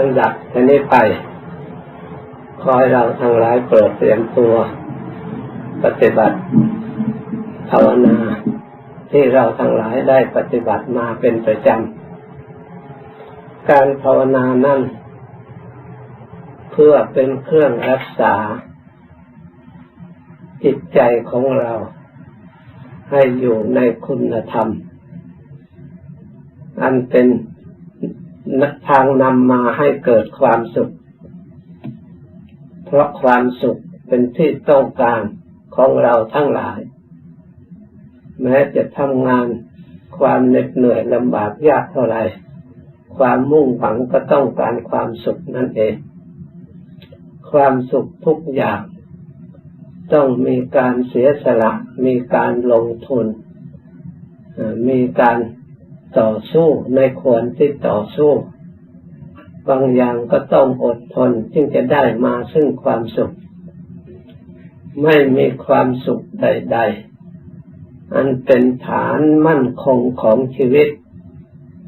ลำดับอันนี้ไป ขอให้เราทั้งหลายเปิดเตรียมตัว ปฏิบัติภาวนาที่เราทั้งหลายได้ปฏิบัติมาเป็นประจำ การภาวนานั้นเพื่อเป็นเครื่องรักษา จิตใจของเรา ให้อยู่ในคุณธรรม อันเป็น ทางนำมาให้เกิดความสุข เพราะความสุขเป็นที่ต้องการของเราทั้งหลาย แม้จะทำงานความเหน็ดเหนื่อยลำบากยากเท่าไรความมุ่งหวังก็ต้องการความสุขนั่นเอง ความสุขทุกอย่าง ต้องมีการเสียสละ มีการลงทุน มีการ ต่อสู้ในควรที่ต่อสู้ บางอย่างก็ต้องอดทนจึงจะได้มาซึ่งความสุข ไม่มีความสุขใด ๆ อันเป็นฐานมั่นคงของชีวิต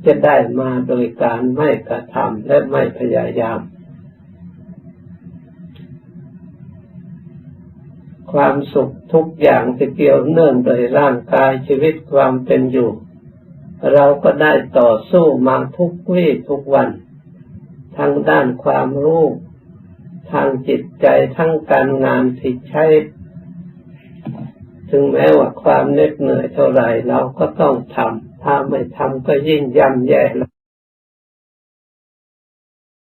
จะได้มาโดยการไม่กระทำและไม่พยายาม ความสุขทุกอย่างที่เกี่ยวเนื่องโดยร่างกายชีวิตความเป็นอยู่ เราก็ได้ต่อสู้มาทุกวี่ทุกวัน ทั้งด้านความรู้ทางจิตใจทั้งการงานที่ใช้ ถึงแม้ว่าความเหน็ดเหนื่อยเท่าไรเราก็ต้องทำถ้าไม่ทำก็ยิ่งย่ำแย่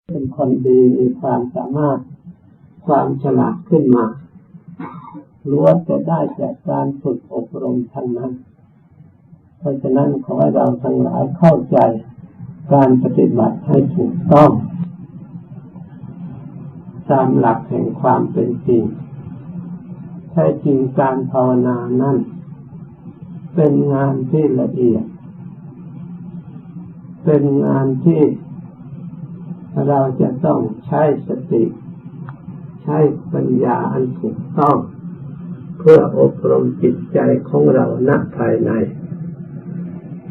เป็นคนดีมีความสามารถความฉลาดขึ้นมาล้วนจะได้จากการฝึกอบรมทั้งนั้น ราะฉะนั้นขอให้เราทั้งหลายเข้าใจการปฏิบัติให้ถูกต้อง ตามหลักแห่งความเป็นจริงแท้จริงการภาวนานั้นเป็นงานที่ละเอียด เป็นงานที่เราจะต้องใช้สติ ใช้ปัญญาอันถูกต้อง เพื่ออบรมจิตใจของเราณภายใน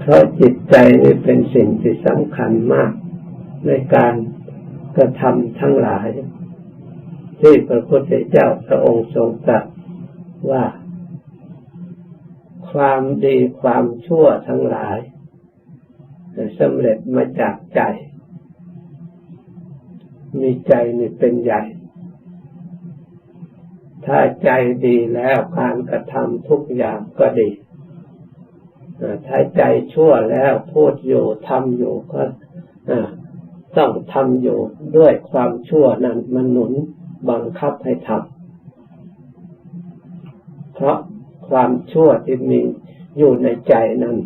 เพราะจิตใจนี่เป็นสิ่งที่สำคัญมากในการกระทำทั้งหลาย ที่พระพุทธเจ้าพระองค์ทรงตรัสว่า ความดีความชั่วทั้งหลายสำเร็จมาจากใจ มีใจนี่เป็นใหญ่ ถ้าใจดีแล้วการกระทำทุกอย่างก็ดี ถ้าใจชั่วแล้วพูดอยู่ทำอยู่ก็ต้องทำอยู่ด้วยความชั่วนั้นมันหนุนบังคับให้ทำเพราะความชั่วที่มีอยู่ในใจนั้น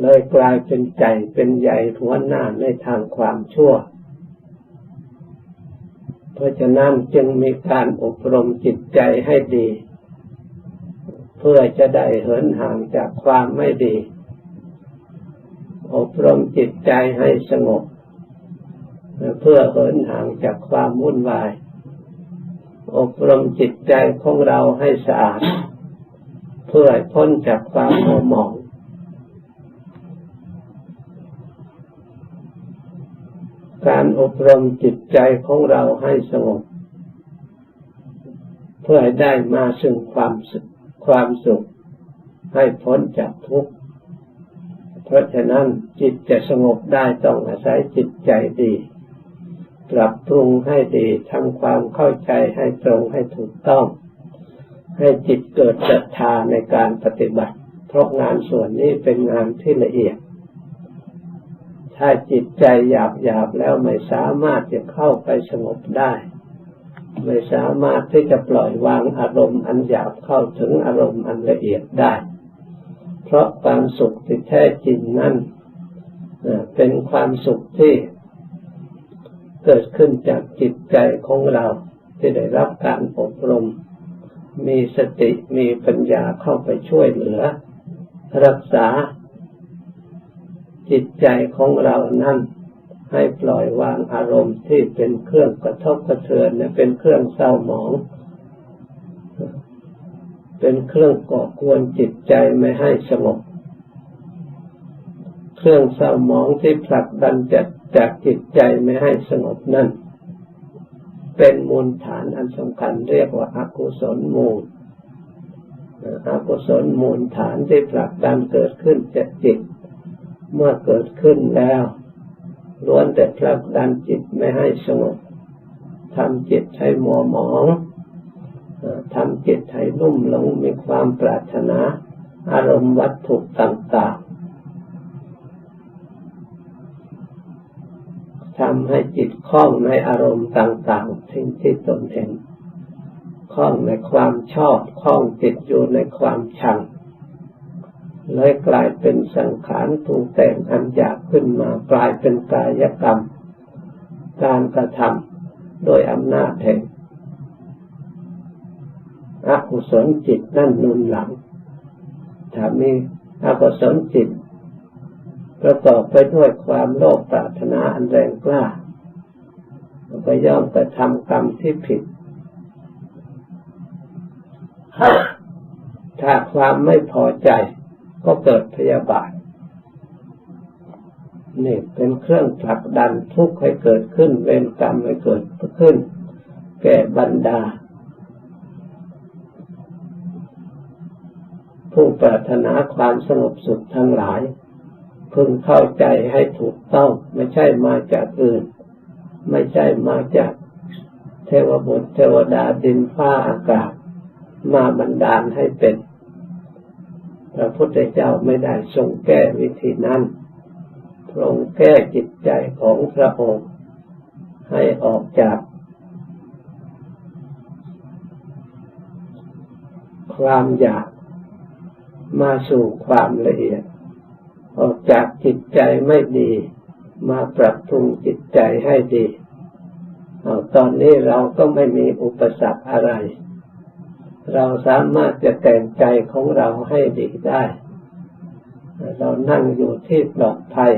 เลยกลายเป็นใจเป็นใหญ่หัวหน้าในทางความชั่ว เพราะฉะนั้นจึงมีการอบรมจิตใจให้ดี เพื่อจะได้เหินห่างจากความไม่ดี อบรมจิตใจให้สงบ เพื่อเหินห่างจากความวุ่นวาย อบรมจิตใจของเราให้สะอาด เพื่อพ้นจากความโมหมองการอบรมจิตใจของเราให้สงบ เพื่อให้ได้มาซึ่งความสุข ความสุข ให้พ้นจากทุกข์ เพราะฉะนั้นจิตจะสงบได้ต้องอาศัยจิตใจดี ปรับปรุงให้ดีทำความเข้าใจให้ตรงให้ถูกต้อง ให้จิตเกิดศรัทธาในการปฏิบัติ เพราะงานส่วนนี้เป็นงานที่ละเอียด ถ้าจิตใจหยาบหยาบแล้วไม่สามารถจะเข้าไปสงบได้ ไม่สามารถที่จะปล่อยวางอารมณ์อันหยาบเข้าถึงอารมณ์อันละเอียดได้ เพราะความสุขที่แท้จริงนั้นเป็นความสุขที่เกิดขึ้นจากจิตใจของเราที่ได้รับการอบรม มีสติมีปัญญาเข้าไปช่วยเหลือ รักษาจิตใจของเรานั้น ให้ปล่อยวางอารมณ์ที่เป็นเครื่องกระทบกระเทือนเป็นเครื่องเศร้าหมอง เป็นเครื่องก่อกวนจิตใจไม่ให้สงบ เครื่องเศร้าหมองที่ผลักดันจะจากจิตใจไม่ให้สงบนั่น เป็นมูลฐานอันสำคัญเรียกว่าอากุศลมูลอากุศลมูลฐานที่ผลักดันเกิดขึ้นจากจิต เมื่อเกิดขึ้นแล้ว ล้วนแต่ผลักดันจิตไม่ให้สงบทำจิตให้มัวหมองทำจิตให้ลุ่มหลงมีความปรารถนา อารมณ์วัตถุต่างๆทำให้จิตคล้องในอารมณ์ต่างๆที่ที่ตนเห็นคล้องในความชอบคล้องจิตอยู่ในความชัง เลยกลายเป็นสังขารตูงแต่งอันอยากขึ้นมากลายเป็นกายกรรม การกระทำโดยอำนาจแห่งอกุศลจิตนั่นนุนหลัง ถ้ามีอกุศลจิต ประกอบไปด้วยความโลภปรารถนาอันแรงกล้าก็ย่อมกระทำกรรมที่ผิด ถ้าความไม่พอใจ ก็เกิดพยาบาทนี่เป็นเครื่องผลักดันทุกข์ให้เกิดขึ้น เวรกรรมให้เกิดขึ้น แก่บรรดา ผู้ปรารถนาความสงบสุขทั้งหลาย พึงเข้าใจให้ถูกต้อง ไม่ใช่มาจากอื่น ไม่ใช่มาจากเทวบุตรเทวดาดินฟ้าอากาศ มาบันดาลให้เป็น พระพุทธเจ้าไม่ได้ทรงแก้วิธีนั้นทรงแก้จิตใจของพระองค์ให้ออกจาก ความอยากมาสู่ความละเอียด ออกจากจิตใจไม่ดี มาปรับปรุงจิตใจให้ดี เอาตอนนี้เราก็ไม่มีอุปสรรคอะไร เราสามารถจะแต่งใจของเราให้ดีได้ เรานั่งอยู่ที่ปลอดภัย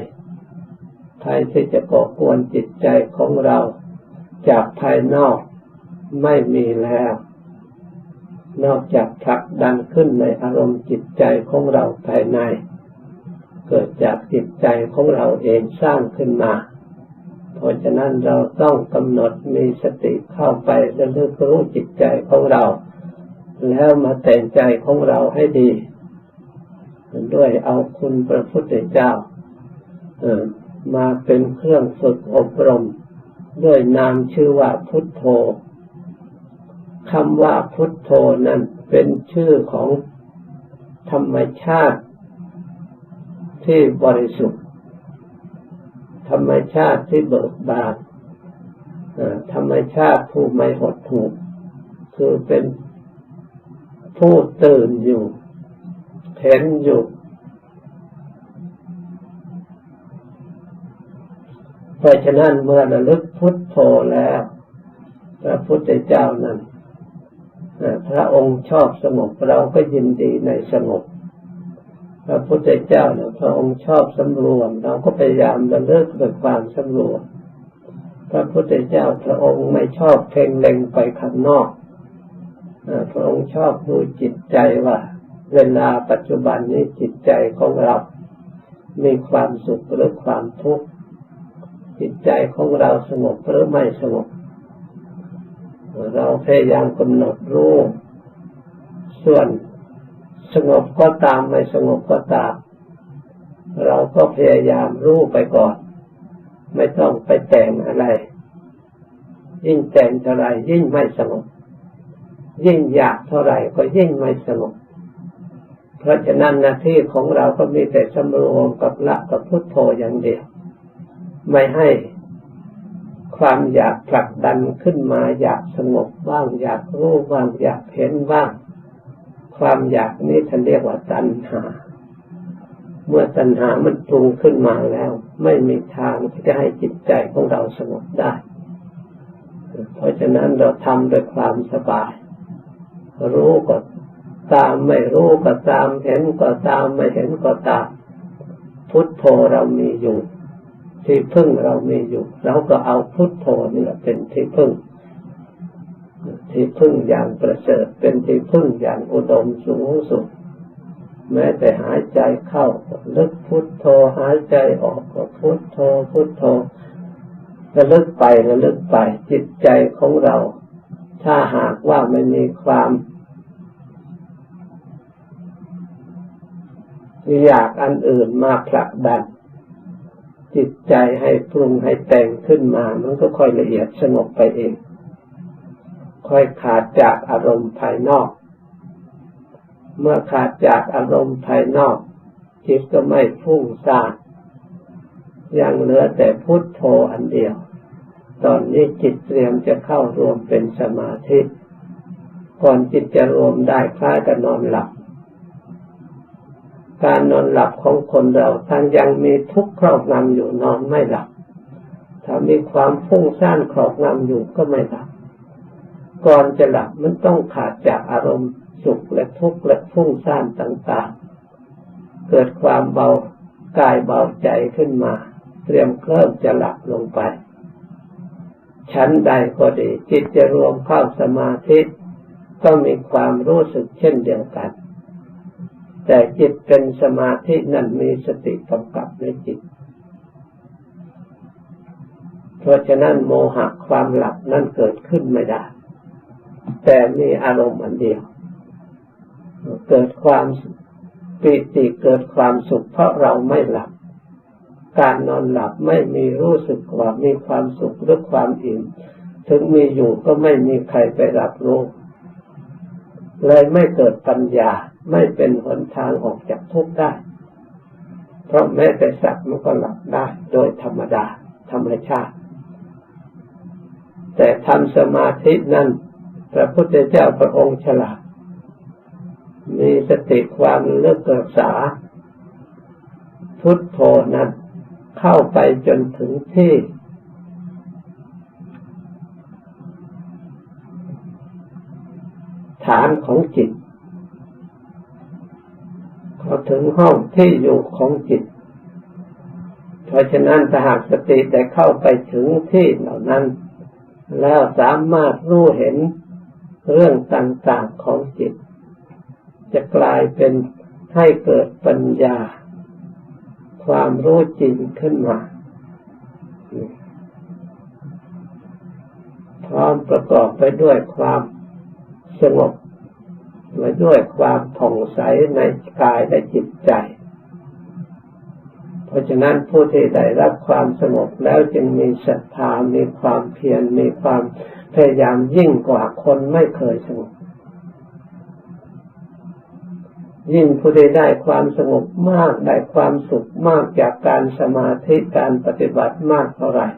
ภัยที่จะก่อกวนจิตใจของเรา จากภายนอกไม่มีแล้ว นอกจากผลักดันขึ้นในอารมณ์จิตใจของเราภายใน เกิดจากจิตใจของเราเองสร้างขึ้นมา เพราะฉะนั้นเราต้องกำหนดมีสติเข้าไประลึกรู้จิตใจของเรา แล้วมาแต่งใจของเราให้ดีด้วยเอาคุณพระพุทธเจ้ามาเป็นเครื่องฝึกอบรม ด้วยนามชื่อว่าพุทโธคำว่าพุทโธนั้นเป็นชื่อของธรรมชาติที่บริสุทธิ์ ธรรมชาติที่เบิกบานธรรมชาติผู้ไม่หดหู่คือเป็น ผู้ตื่นอยู่ เห็นอยู่ เพราะฉะนั้นเมื่อระลึกพุทโธแล้ว พระพุทธเจ้านั้นพระองค์ชอบสงบเราก็ยินดีในสงบ พระพุทธเจ้าเนี่ยพระองค์ชอบสำรวม เราก็พยายามระลึกด้วยความสำรวม พระพุทธเจ้าพระองค์ไม่ชอบเพ่งเล็งไปข้างนอก พระองค์ชอบดูจิตใจว่า เวลาปัจจุบันนี้จิตใจของเรา มีความสุขหรือความทุกข์จิตใจของเราสงบหรือไม่สงบเราพยายามกำหนดรู้ส่วนสงบก็ตามไม่สงบก็ตาม เราก็พยายามรู้ไปก่อน ไม่ต้องไปแต่งอะไร ยิ่งแต่งเท่าไรยิ่งไม่สงบ ยิ่งอยากเท่าไหร่ก็ยิ่งไม่สงบเพราะฉะนั้นหน้าที่ของเราก็มีแต่สำรวมกับละกับพุทโธอย่างเดียว ไม่ให้ความอยากผลักดันขึ้นมาอยากสงบบ้างอยากรู้บ้างอยากเห็นบ้าง ความอยากนี้ท่านเรียกว่าตัณหา เมื่อตัณหามันปรุงขึ้นมาแล้ว ไม่มีทางที่จะให้จิตใจของเราสงบได้ เพราะฉะนั้นเราทำด้วยความสบาย รู้ก็ตามไม่รู้ก็ตามเห็นก็ตามไม่เห็นก็ตาม พุทโธเรามีอยู่ ที่พึ่งเรามีอยู่เราก็เอาพุทโธนี่เป็นที่พึ่ง ที่พึ่งอย่างประเสริฐเป็นที่พึ่งอย่างอุดมสูงสุด แม้แต่หายใจเข้าลึกพุทโธหายใจออกก็พุทโธพุทโธระลึกไประลึกไปจิตใจของเรา ถ้าหากว่าไม่มีความอยากอันอื่นมาผลักดันจิตใจให้ปรุงให้แต่งขึ้นมา มันก็ค่อยละเอียดสงบไปเอง ค่อยขาดจากอารมณ์ภายนอก เมื่อขาดจากอารมณ์ภายนอก จิตก็ไม่ฟุ้งซ่านยังเหลือแต่พุทโธอันเดียว ตอนนี้จิตเตรียมจะเข้ารวมเป็นสมาธิก่อนจิตจะรวมได้คล้ายกับนอนหลับ การนอนหลับของคนเราท่านยังมีทุกข์ครอบงำอยู่นอนไม่หลับ ถ้ามีความฟุ้งซ่านครอบงำอยู่ก็ไม่หลับ ก่อนจะหลับมันต้องขาดจากอารมณ์สุขและทุกข์และฟุ้งซ่านต่างๆ เกิดความเบากายเบาใจขึ้นมา เตรียมเคริ่มจะหลับลงไป ชั้นใดก็ดี จิตจะรวมเข้าสมาธิก็มีความรู้สึกเช่นเดียวกัน แต่จิตเป็นสมาธินั้นมีสติกำกับในจิต เพราะฉะนั้นโมหะความหลับนั้นเกิดขึ้นไม่ได้ แต่มีอารมณ์อันเดียว เกิดความปิติเกิดความสุขเพราะเราไม่หลับ การนอนหลับไม่มีรู้สึกว่ามีความสุขหรือความอิ่มถึงมีอยู่ก็ไม่มีใครไปรับรู้เลยไม่เกิดปัญญาไม่เป็นหนทางออกจากทุกข์ได้ เพราะแม้แต่สัตว์มันก็หลับได้โดยธรรมดา ธรรมชาติ แต่ทำสมาธินั้นพระพุทธเจ้าพระองค์ฉลาด มีสติความเลิกเกิดษาพุทโธนั้น เข้าไปจนถึงที่ฐานของจิตพอถึงห้องที่อยู่ของจิต เพราะฉะนั้นถ้าหากสติได้เข้าไปถึงที่เหล่านั้น แล้วสามารถรู้เห็นเรื่องต่างๆของจิต จะกลายเป็นให้เกิดปัญญา ความรู้จริงขึ้นมาพร้อมประกอบไปด้วยความสงบมาด้วยความผ่องใสในกายและจิตใจ เพราะฉะนั้นผู้ที่ได้รับความสงบแล้วจึงมีศรัทธา มีความเพียร มีความพยายามยิ่งกว่าคนไม่เคยสงบ ยิ่งผู้ใดได้ความสงบมากได้ความสุขมากจากการสมาธิการปฏิบัติมากเท่าไหร่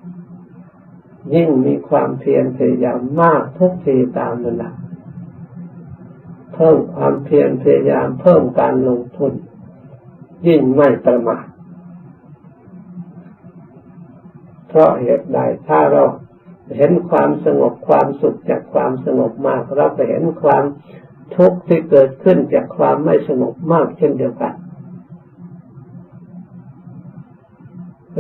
ยิ่งมีความเพียรพยายามมากทุกทีตามระดับเพิ่มความเพียรพยายามเพิ่มการลงทุน ยิ่งไม่ประมาทเพราะเหตุใดถ้าเราเห็นความสงบความสุขจากความสงบมากเราไปเห็นความ ทุกข์ที่เกิดขึ้นจากความไม่สงบมากเช่นเดียวกัน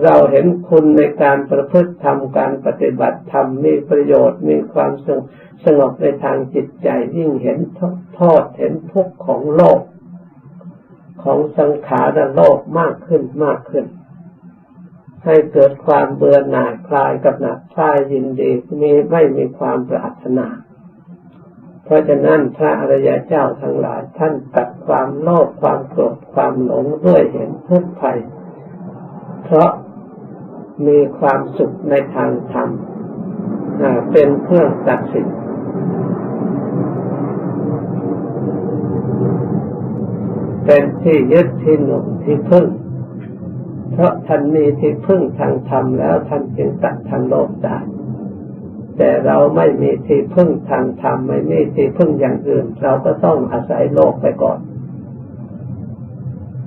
เราเห็นคุณในการประพฤติธรรมการปฏิบัติธรรมมีประโยชน์มีความสงบสงบในทางจิตใจยิ่งเห็นโทษเห็นทุกข์ของโลก ของสังขารโลกมากขึ้นมากขึ้น ให้เกิดความเบื่อหน่ายคลายกับหนักคลายยินดีมีไม่มีความปรารถนา เพราะฉะนั้นพระอริยเจ้าทั้งหลายท่านตัดความโลภความโกรธความหลงด้วยเห็นทุกข์ภัย เพราะมีความสุขในทางธรรมเป็นเครื่องตัดสินเป็นที่ยึดที่หนุนที่พึ่ง เพราะท่านมีที่พึ่งทางธรรมแล้วท่านจึงตัดทางโลกได้ แต่เราไม่มีที่พึ่งทางธรรมไม่มีที่พึ่งอย่างอื่น เราก็ต้องอาศัยโลกไปก่อน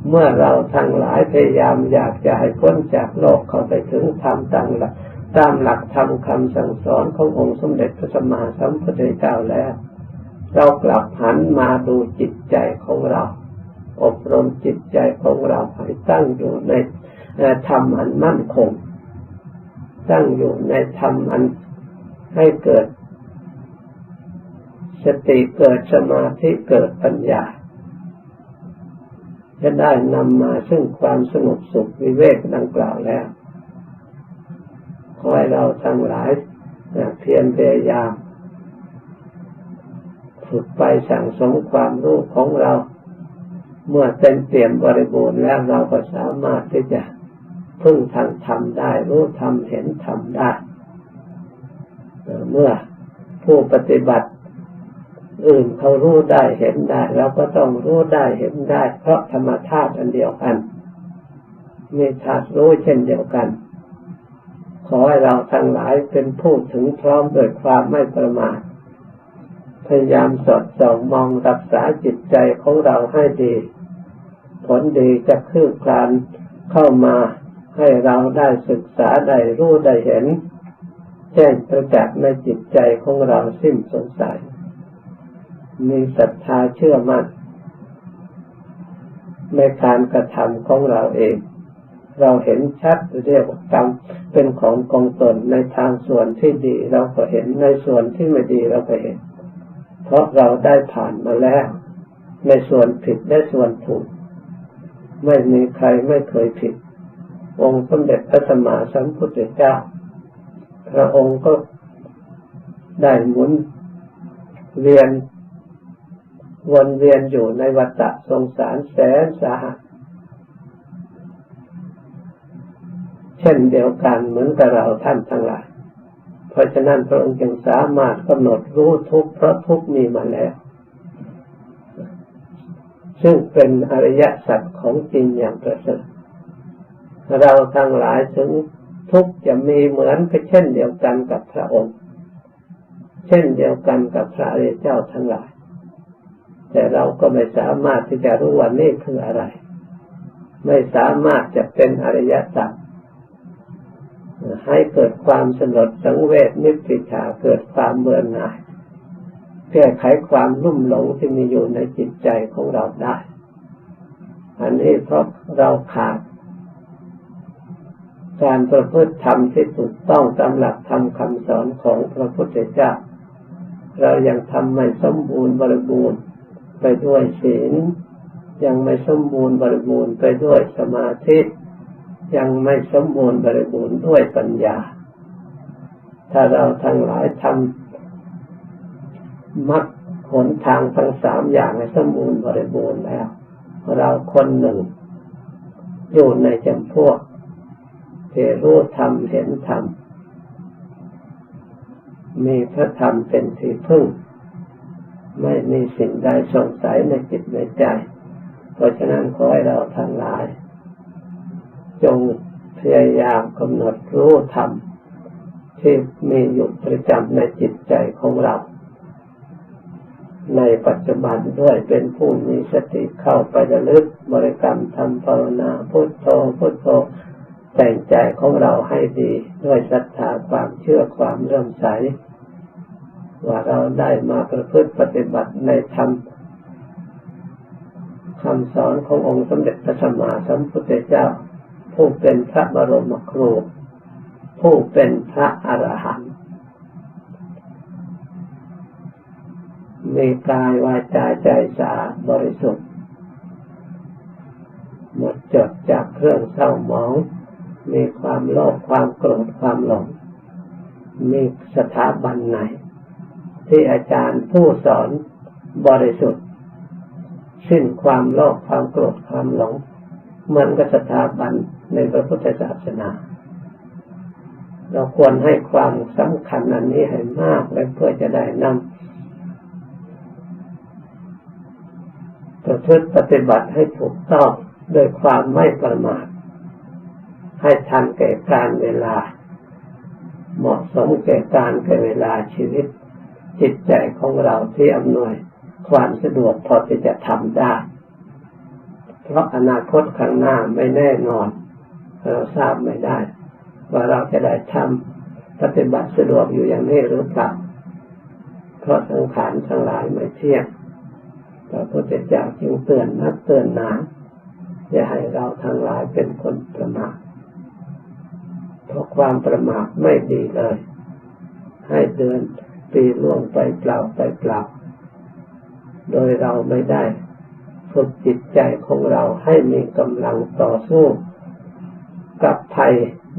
เมื่อเราทั้งหลายพยายามอยากจะให้พ้นจากโลกเข้าไปถึงธรรมตามหลักตามหลักธรรมคำสั่งสอนขององค์สมเด็จพระสัมมาสัมพุทธเจ้าแล้ว เรากลับหันมาดูจิตใจของเรา อบรมจิตใจของเราให้ตั้งอยู่ในธรรมอันมั่นคง ตั้งอยู่ในธรรมอัน ให้เกิด สติเกิดสมาธิเกิดปัญญา จะได้นำมาซึ่งความสงบสุขวิเวกดังกล่าวแล้ว ขอให้เราทั้งหลายเพียรพยายามฝึกไปสั่งสมความรู้ของเรา เมื่อเต็มเตี่ยมบริบูรณ์แล้วเราก็สามารถที่จะพึ่งทางทำได้รู้ทำเห็นทำได้ เมื่อผู้ปฏิบัติอื่นเขารู้ได้เห็นได้เราก็ต้องรู้ได้เห็นได้ เพราะธรรมธาตุอันเดียวกันมีธาตุรู้เช่นเดียวกัน ขอให้เราทั้งหลายเป็นผู้ถึงพร้อมโดยความไม่ประมาทพยายามสอดส่องมองรักษาจิตใจของเราให้ดี ผลดีจะคืบคลานเข้ามาให้เราได้ศึกษาได้รู้ได้เห็น แจ้งประจักษ์ในจิตใจของเราสิ้นสงสัย มีศรัทธาเชื่อมัน่นในการกระทำของเราเอง เราเห็นชัดเรียกว่ากรรมเป็นของกองตนในทางส่วนที่ดี เราก็เห็นในส่วนที่ไม่ดีเราก็เห็น เพราะเราได้ผ่านมาแล้ว ในส่วนผิดและส่วนถูก ไม่มีใครไม่เคยผิด องค์สมเด็จพระสัมมาสัมพุทธเจ้า พระองค์ก็ได้หมุนเวียนวนเวียนอยู่ในวัฏสงสารแสนสาหัสเช่นเดียวกันเหมือนกับเราท่านทั้งหลาย เพราะฉะนั้นพระองค์จึงสามารถกำหนดรู้ทุกเพราะทุกมีมาแล้ว ซึ่งเป็นอริยสัจของจริงอย่างประเสริฐเราทั้งหลายถึง ทุกจะมีเหมือนกับเช่นเดียวกันกับพระองค์ เช่นเดียวกันกับพระอริยเจ้าทั้งหลาย แต่เราก็ไม่สามารถที่จะรู้ว่านี่คืออะไร ไม่สามารถจะเป็นอริยสัจให้เกิดความสลดสังเวชนิพพิชาเกิดความเบื่อหน่ายแก้ไขความรุ่มหลงที่มีอยู่ในจิตใจของเราได้ อันนี้เพราะเราขาด การประพฤติธรรมที่ถูกต้องตามหลักธรรมคำสอนของพระพุทธเจ้า เรายังทำไม่สมบูรณ์บริบูรณ์ไปด้วยศีล ยังไม่สมบูรณ์บริบูรณ์ไปด้วยสมาธิยังไม่สมบูรณ์บริบูรณ์ด้วยปัญญา ถ้าเราทั้งหลายทำมักหนทางทั้งสามอย่างให้สมบูรณ์บริบูรณ์แล้ว เราคนหนึ่งอยู่ในจำพวก ที่รู้ธรรมเห็นธรรม มีพระธรรมเป็นที่พึ่ง ไม่มีสิ่งใดสงสัยในจิตในใจ เพราะฉะนั้นขอให้เราทั้งหลาย จงพยายามกำหนดรู้ธรรมที่มีอยู่ประจำในจิตใจของเรา ในปัจจุบันด้วยเป็นผู้มีสติเข้าไประลึกบริกรรมทำภาวนาพุทโธพุทโธ แต่งใจของเราให้ดีด้วยศรัทธาความเชื่อความเริ่มใสว่าเราได้มาประพฤติปฏิบัติในธรรมคำสอนขององค์สมเด็จพระสัมมาสัมพุทธเจ้า ผู้เป็นพระบรมครู ผู้เป็นพระอรหันต์มีกายวาจาใจสาบริสุทธิ์ หมดจดจากเครื่องเศร้าหมอง มีความโลภความโกรธความหลงมีสถาบันไหน ที่อาจารย์ผู้สอนบริสุทธิ์ สิ้นความโลภความโกรธความหลงเหมือนกับสถาบันในพระพุทธศาสนา เราควรให้ความสำคัญอันนี้ให้มากและเพื่อจะได้นำประพฤติปฏิบัติให้ถูกต้องโดยความไม่ประมาท ทันแก่การเวลา เหมาะสมแก่การแก่เวลาชีวิต จิตใจของเราที่อำนวยความสะดวกพอที่จะทำได้ เพราะอนาคตข้างหน้าไม่แน่นอน เราทราบไม่ได้ ว่าเราจะได้ทำปฏิบัติสะดวกอยู่อย่างนี้หรือเปล่าเพราะสังขารทั้งหลายไม่เที่ยงพระพุทธเจ้าจึงเตือนนักเตือนหนาอย่าให้เราทั้งหลายเป็นคนประมาท เพราะความประมาทไม่ดีเลย ให้เตือนปีล่วงไปเปล่าไปเปล่าโดยเราไม่ได้ฝึกจิตใจของเราให้มีกำลังต่อสู้ กับภัย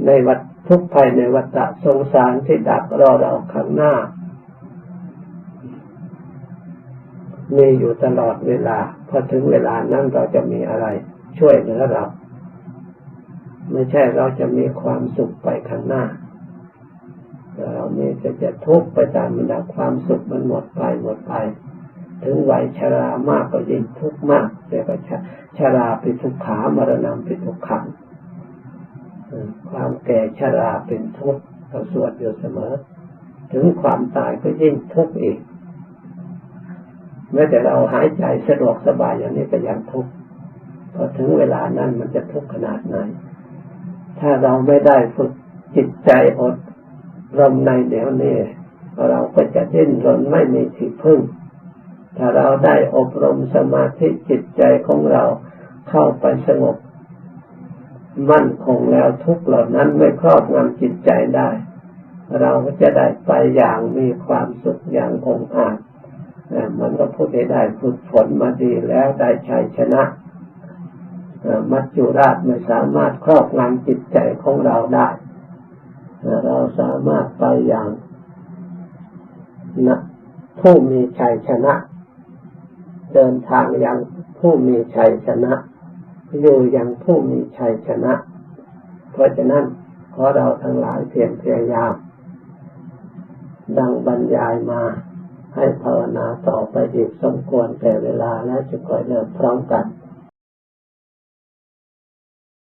ในวัฏทุกภัยในวัฏสงสารที่ดักรอเราข้างหน้า มีอยู่ตลอดเวลา พอถึงเวลานั้นเราจะมีอะไรช่วยเหลือเรา ไม่ใช่เราจะมีความสุขไปข้างหน้าเรานี่จะจะทุกข์ไปตามบรรดาความสุขมันหมดไปหมดไป ถึงวัยชรามากก็ยิ่งทุกข์มากเรียกว่าชราเป็นทุกขามรณะเป็นทุกขังความแก่ชราเป็นทุกข์เราสวดอยู่เสมอ ถึงความตายก็ยิ่งทุกข์อีกแม้แต่เราหายใจสะดวกสบายอย่างนี้ก็ยังทุกข์พอถึงเวลานั้นมันจะทุกข์ขนาดไหน ถ้าเราไม่ได้ฝึกจิตใจอดรมในเดี๋ยวนี้เราก็จะดิ้นรนไม่มีที่พึ่ง ถ้าเราได้อบรมสมาธิจิตใจของเราเข้าไปสงบ มั่นคงแล้วทุกเหล่านั้นไม่ครอบงำจิตใจได้ เราก็จะได้ไปอย่างมีความสุขอย่างองอาจมันก็พูดได้ฝึกฝนมาดีแล้วได้ชัยชนะ มัจจุราชไม่สามารถครอบงำจิตใจของเราได้ เราสามารถไปอย่างนะผู้มีชัยชนะ เดินทางอย่างผู้มีชัยชนะอยู่อย่างผู้มีชัยชนะ เพราะฉะนั้นขอเราทั้งหลายเพียรพยายาม ดังบรรยายมาให้ภาวนาต่อไปอีกสมควรแต่เวลาและจะก่อยเริ่มพร้อมกัน